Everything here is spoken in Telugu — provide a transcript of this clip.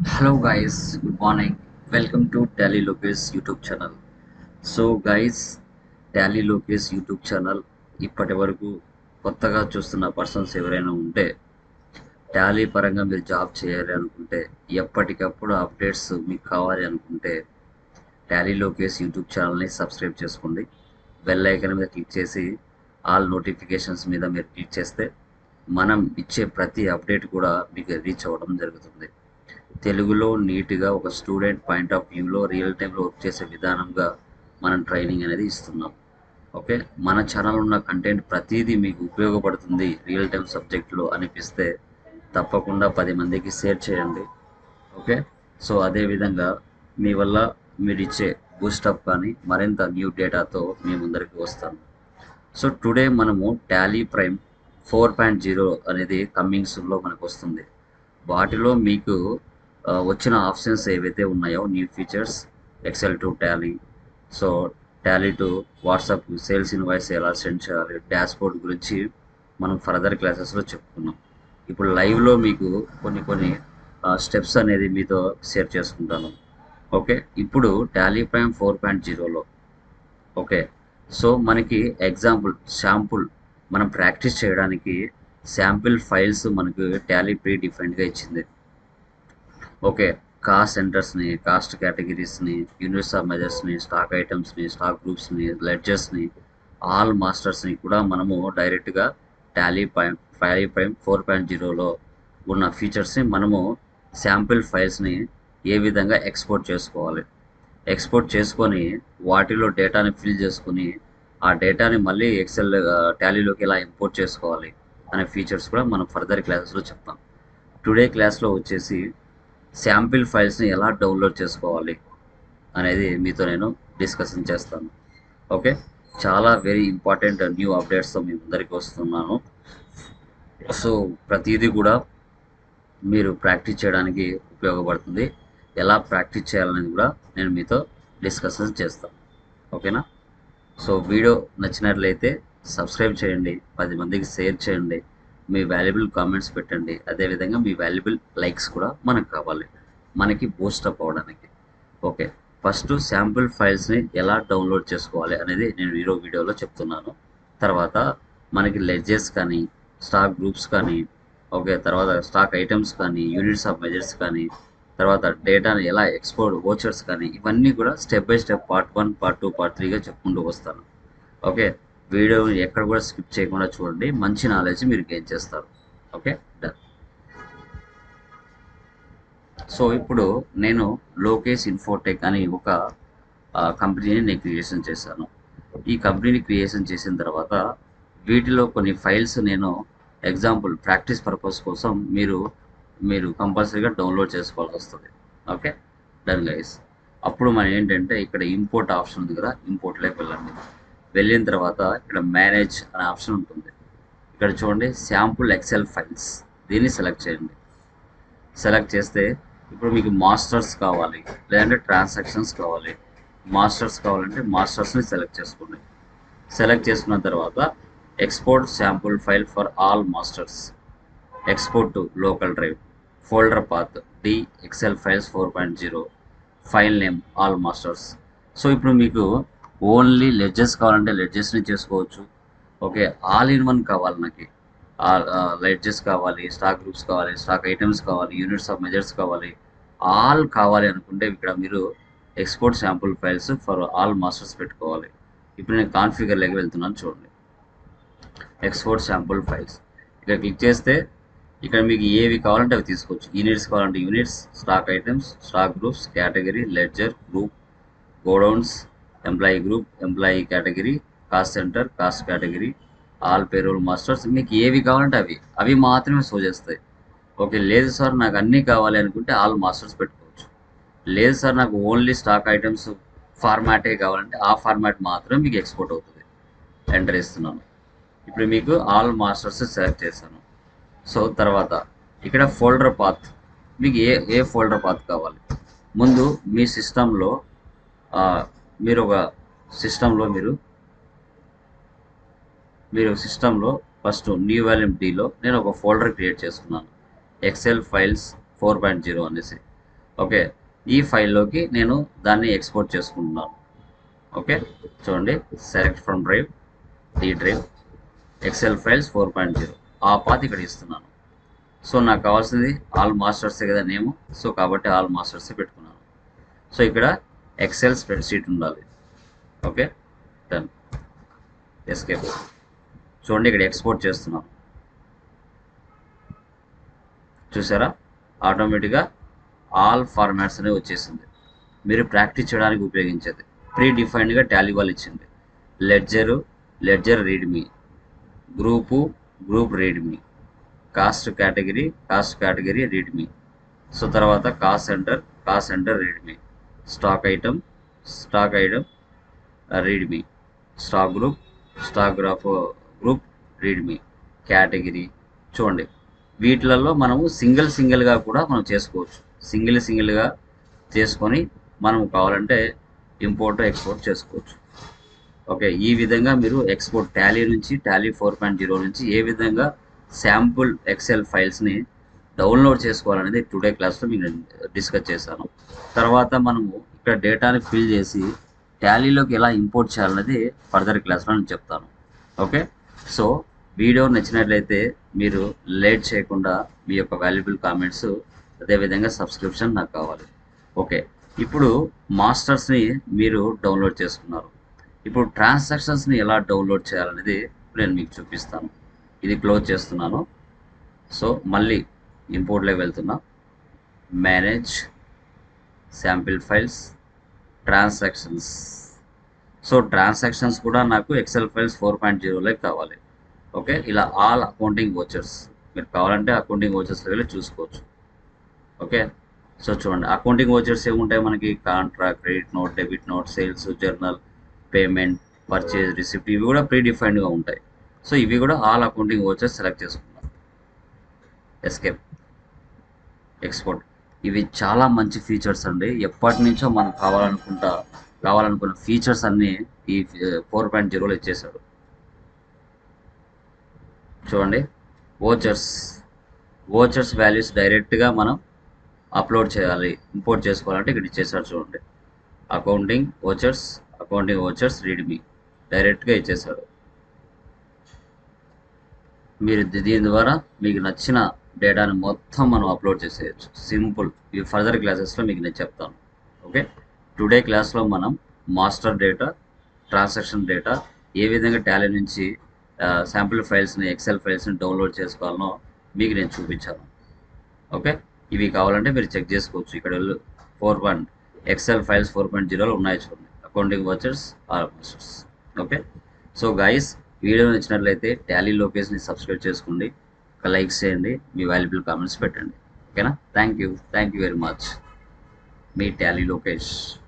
Hello guys, good morning. Welcome to Tally Locus YouTube channel. So guys Tally Lokesh YouTube channel ఇప్పటి వరకు కొత్తగా చూస్తున్న పర్సన్స్ ఎవరైనా ఉంటే టాలీ పరంగా మీరు జాబ్ చేయాలి అనుకుంటే ఎప్పటికప్పుడు అప్డేట్స్ మీకు కావాలి అనుకుంటే టాలీ లోకేష్ యూట్యూబ్ ఛానల్ని సబ్స్క్రైబ్ చేసుకోండి బెల్ ఐకన్ మీద క్లిక్ చేసి ఆల్ నోటిఫికేషన్స్ మీద మీరు క్లిక్ చేస్తే మనం ఇచ్చే ప్రతి అప్డేట్ కూడా మీకు రీచ్ అవ్వడం జరుగుతుంది తెలుగులో నీట్గా ఒక స్టూడెంట్ పాయింట్ ఆఫ్ వ్యూలో రియల్ టైంలో వర్క్ చేసే విధానంగా మనం ట్రైనింగ్ అనేది ఇస్తున్నాం. ఓకే? మన ఛానల్ ఉన్న కంటెంట్ ప్రతిదీ మీకు ఉపయోగపడుతుంది రియల్ టైం సబ్జెక్ట్లో అనిపిస్తే తప్పకుండా పది మందికి షేర్ చేయండి. ఓకే? సో అదేవిధంగా మీ వల్ల మీరు ఇచ్చే బూస్టప్ కానీ మరింత న్యూ డేటాతో మీ ముందరికి వస్తాను. సో టుడే మనము Tally Prime four point zero అనేది కమ్మింగ్స్లో మనకు వస్తుంది వాటిలో మీకు వచ్చిన ఆప్షన్స్ ఏవైతే ఉన్నాయో new features Excel to Tally so Tally to WhatsApp sales invoice ఎలా సెండ్ చేయాలి డాష్బోర్డ్ గురించి మనం ఫర్దర్ క్లాసెస్లో చెప్పుకున్నాం. ఇప్పుడు లైవ్లో మీకు కొన్ని కొన్ని స్టెప్స్ అనేది మీతో షేర్ చేసుకుంటాను. ఓకే? ఇప్పుడు టాలీ ప్రైమ్ ఫోర్ పాయింట్ జీరోలో ఓకే? సో మనకి ఎగ్జాంపుల్ శాంపుల్ మనం ప్రాక్టీస్ చేయడానికి శాంపిల్ ఫైల్స్ మనకు టాలీ ప్రీ డిఫైన్డ్గా ఇచ్చింది. ఓకే. కాస్ట్ సెంటర్స్ని కాస్ట్ కేటగిరీస్ని యూనిట్స్ ఆఫ్ మెజర్స్ని స్టాక్ ఐటమ్స్ని స్టాక్ గ్రూప్స్ని లెడ్జర్స్ని ఆల్ మాస్టర్స్ని కూడా మనము డైరెక్ట్గా Tally point five point four point జీరోలో ఉన్న ఫీచర్స్ని మనము శాంపిల్ ఫైల్స్ని ఏ విధంగా ఎక్స్పోర్ట్ చేసుకోవాలి. ఎక్స్పోర్ట్ చేసుకొని వాటిలో డేటాని ఫిల్ చేసుకొని ఆ డేటాని మళ్ళీ ఎక్సెల్ టాలీలోకి ఎలా ఇంపోర్ట్ చేసుకోవాలి అనే ఫీచర్స్ కూడా మనం ఫర్దర్ క్లాసెస్లో చెప్తాం. టుడే క్లాస్లో వచ్చేసి శాంపిల్ ఫైల్స్ని ఎలా డౌన్లోడ్ చేసుకోవాలి అనేది మీతో నేను డిస్కషన్ చేస్తాను. ఓకే? చాలా వెరీ ఇంపార్టెంట్ న్యూ అప్డేట్స్తో మీ అందరికీ వస్తున్నాను. సో ప్రతిదీ కూడా మీరు ప్రాక్టీస్ చేయడానికి ఉపయోగపడుతుంది. ఎలా ప్రాక్టీస్ చేయాలనేది కూడా నేను మీతో డిస్కషన్ చేస్తాను. ఓకేనా? సో వీడియో నచ్చినట్లయితే సబ్స్క్రైబ్ చేయండి పది మందికి షేర్ చేయండి. మీ వాల్యుబుల్ కామెంట్స్ పెట్టండి. అదేవిధంగా మీ వాల్యుబుల్ లైక్స్ కూడా మనకు కావాలి. మనకి బూస్టప్ అవ్వడానికి. ఓకే ఫస్ట్ శాంపుల్ ఫైల్స్ని ఎలా డౌన్లోడ్ చేసుకోవాలి అనేది నేను ఈరో వీడియోలో చెప్తున్నాను. తర్వాత మనకి లెడ్జెస్ కానీ స్టాక్ గ్రూప్స్ కానీ ఓకే తర్వాత స్టాక్ ఐటమ్స్ కానీ యూనిట్స్ ఆఫ్ మెజర్స్ కానీ తర్వాత డేటాని ఎలా ఎక్స్పోర్ట్ ఓచర్స్ కానీ ఇవన్నీ కూడా step by step part one part two part త్రీగా చెప్పుకుంటూ వస్తాను. ఓకే వీడియో ఎక్కడ కూడా స్కిప్ చేయకుండా చూడండి. మంచి నాలెడ్జ్ మీరు గెయిన్ చేస్తారు. ఓకే డన్ సో ఇప్పుడు నేను లోకేష్ ఇన్ఫోటెక్ అని ఒక కంపెనీని నేను క్రియేషన్ చేశాను. ఈ కంపెనీని క్రియేషన్ చేసిన తర్వాత వీటిలో కొన్ని ఫైల్స్ నేను ఎగ్జాంపుల్ ప్రాక్టీస్ పర్పస్ కోసం మీరు మీరు కంపల్సరీగా డౌన్లోడ్ చేసుకోవాల్సి వస్తుంది. ఓకే డన్ గైస్ అప్పుడు మనం ఏంటంటే ఇక్కడ ఇంపోర్ట్ ఆప్షన్ ఉంది కదా ఇంపోర్ట్లోకి వెళ్ళండి. వెళ్ళిన తర్వాత ఇక్కడ మేనేజ్ అనే ఆప్షన్ ఉంటుంది. ఇక్కడ చూడండి శాంపుల్ ఎక్సెల్ ఫైల్స్ దీన్ని సెలెక్ట్ చేయండి. సెలెక్ట్ చేస్తే ఇప్పుడు మీకు మాస్టర్స్ కావాలి లేదంటే ట్రాన్సాక్షన్స్ కావాలి. మాస్టర్స్ కావాలంటే మాస్టర్స్ని సెలెక్ట్ చేసుకోండి. సెలెక్ట్ చేసుకున్న తర్వాత export sample file for all masters export to local drive folder path D Excel files four point zero file name all masters so ఇప్పుడు మీకు ఓన్లీ లెడ్జెస్ కావాలంటే లెడ్జెస్ని చేసుకోవచ్చు. ఓకే ఆల్ ఇన్ వన్ కావాలి నాకు. లెడ్జెస్ కావాలి స్టాక్ గ్రూప్స్ కావాలి స్టాక్ ఐటమ్స్ కావాలి యూనిట్స్ ఆఫ్ మెజర్స్ కావాలి. ఆల్ కావాలి అనుకుంటే ఇక్కడ మీరు export sample files for all masters పెట్టుకోవాలి. ఇప్పుడు నేను కాన్ఫిగర్లోకి వెళ్తున్నాను చూడండి. Export sample files. ఇక్కడ క్లిక్ చేస్తే ఇక్కడ మీకు ఏవి కావాలంటే అవి తీసుకోవచ్చు. యూనిట్స్ కావాలంటే units stock items stock groups category ledger group godowns employee group employee category cost centre cost category all payroll masters మీకు ఏవి కావాలంటే అవి. అవి మాత్రమే షో చేస్తాయి. ఓకే లేదు సార్ నాకు అన్నీ కావాలి అనుకుంటే ఆల్ మాస్టర్స్ పెట్టుకోవచ్చు. లేదు సార్ నాకు ఓన్లీ స్టాక్ ఐటమ్స్ ఫార్మాటే కావాలంటే ఆ ఫార్మాట్ మాత్రమే మీకు ఎక్స్పోర్ట్ అవుతుంది. ఎంటర్ ఇస్తున్నాను ఇప్పుడు మీకు ఆల్ మాస్టర్స్ సెలెక్ట్ చేశాను. సో తర్వాత ఇక్కడ ఫోల్డర్ పాత్ మీకు ఏ ఏ ఫోల్డర్ పాత్ కావాలి? ముందు మీ సిస్టంలో మీరు ఒక సిస్టంలో మీరు. మీరు సిస్టంలో ఫస్ట్ న్యూ వాల్యూమ్ డీలో నేను ఒక ఫోల్డర్ క్రియేట్ చేసుకున్నాను. Excel files four point zero అనేసి. ఓకే ఈ ఫైల్లోకి నేను దాన్ని ఎక్స్పోర్ట్ చేసుకుంటున్నాను. ఓకే చూడండి select from drive D drive Excel files four point zero ఆ పాత్ ఇక్కడ ఇస్తున్నాను. సో నాకు కావాల్సింది ఆల్ మాస్టర్సే కదా నేము. సో కాబట్టి ఆల్ మాస్టర్సే పెట్టుకున్నాను. సో ఇక్కడ ఎక్సెల్ స్ప్రెడ్షీట్ ఉండాలి. ఓకే డన్ ఎస్కేప్ చూడండి ఇక్కడ ఎక్స్పోర్ట్ చేస్తున్నాం. చూసారా? ఆటోమేటిక్గా ఆల్ ఫార్మాట్స్ అనేవి వచ్చేసింది. మీరు ప్రాక్టీస్ చేయడానికి ఉపయోగించేది. ప్రీ డిఫైన్డ్గా టాలీ వాళ్ళు ఇచ్చింది. Ledger ledger readme group group readme cost category cost category readme so తర్వాత cost centre cost centre readme stock item stock item readme stock group stock graph group readme category చూడండి. వీటిలలో మనము సింగిల్ సింగిల్గా కూడా మనం చేసుకోవచ్చు. సింగిల్ సింగిల్గా చేసుకొని మనం కావాలంటే ఇంపోర్ట్ ఎక్స్పోర్ట్ చేసుకోవచ్చు. ఓకే ఈ విధంగా మీరు ఎక్స్పోర్ట్ టాలీ నుంచి టాలీ ఫోర్ పాయింట్ జీరో నుంచి ఏ విధంగా శాంపుల్ ఎక్సెల్ ఫైల్స్ని డౌన్లోడ్ చేసుకోవాలనేది టుడే క్లాస్లో మీకు నేను డిస్కస్ చేశాను. తర్వాత మనము ఇక్కడ డేటాని ఫిల్ చేసి టాలీలోకి ఎలా ఇంపోర్ట్ చేయాలనేది ఫర్దర్ క్లాస్లో నేను చెప్తాను. ఓకే? సో వీడియో నచ్చినట్లయితే మీరు లేట్ చేయకుండా మీ యొక్క వాల్యుబుల్ కామెంట్స్ అదేవిధంగా సబ్స్క్రిప్షన్ నాకు కావాలి. ఓకే? ఇప్పుడు మాస్టర్స్ని మీరు డౌన్లోడ్ చేసుకున్నారు. ఇప్పుడు ట్రాన్సాక్షన్స్ని ఎలా డౌన్లోడ్ చేయాలనేది నేను మీకు చూపిస్తాను. ఇది క్లోజ్ చేస్తున్నాను. సో మళ్ళీ ఇంపోర్ట్లోకి వెళ్తున్నా. Manage sample files transactions so transactions కూడా నాకు ఎక్సెల్ ఫైల్స్ ఫోర్ పాయింట్ జీరోలోకి కావాలి. ఓకే ఇలా ఆల్ అకౌంటింగ్ వోచర్స్ మీరు కావాలంటే అకౌంటింగ్ వోచర్స్లో వెళ్ళి చూసుకోవచ్చు. ఓకే సో చూడండి. అకౌంటింగ్ వోచర్స్ ఏముంటాయి మనకి? Contract credit note debit note sales journal payment purchase receipt ఇవి కూడా ప్రీ డిఫైన్డ్గా ఉంటాయి. సో ఇవి కూడా ఆల్ అకౌంటింగ్ వోచర్స్ సెలెక్ట్ చేసుకున్నాం. ఎస్కేప్ ఎక్స్పోర్ట్ ఇవి చాలా మంచి ఫీచర్స్ అండి. ఎప్పటి నుంచో మనకు కావాలనుకుంటా కావాలనుకున్న ఫీచర్స్ అన్నీ ఈ ఫోర్ పాయింట్ జీరోలో ఇచ్చేసాడు చూడండి. ఓచర్స్ ఓచర్స్ వాల్యూస్ డైరెక్ట్గా మనం అప్లోడ్ చేయాలి. ఇంపోర్ట్ చేసుకోవాలంటే ఇక్కడ ఇచ్చేసాడు చూడండి. Accounting vouchers accounting vouchers readme డైరెక్ట్గా ఇచ్చేసాడు మీరు దీని ద్వారా మీకు నచ్చిన డేటాని మొత్తం మనం అప్లోడ్ చేసేయచ్చు. సింపుల్. ఈ ఫర్దర్ క్లాసెస్లో మీకు నేను చెప్తాను. ఓకే? టుడే క్లాస్లో మనం మాస్టర్ డేటా ట్రాన్సాక్షన్ డేటా ఏ విధంగా టాలీ నుంచి శాంపుల్ ఫైల్స్ని ఎక్సెల్ ఫైల్స్ని డౌన్లోడ్ చేసుకోవాలనో మీకు నేను చూపించాను. ఓకే? ఇవి కావాలంటే మీరు చెక్ చేసుకోవచ్చు. ఇక్కడ four point Excel files four point జీరోలో ఉన్నాయి చూడండి. Accounting vouchers are okay? So guys video నచ్చినట్లయితే టాలీ లోకేష్ని సబ్స్క్రైబ్ చేసుకోండి. ఒక లైక్ చేయండి మీ వాల్యుబుల్ కామెంట్స్ పెట్టండి. ఓకేనా? Thank you thank you very much me Tally Lokesh.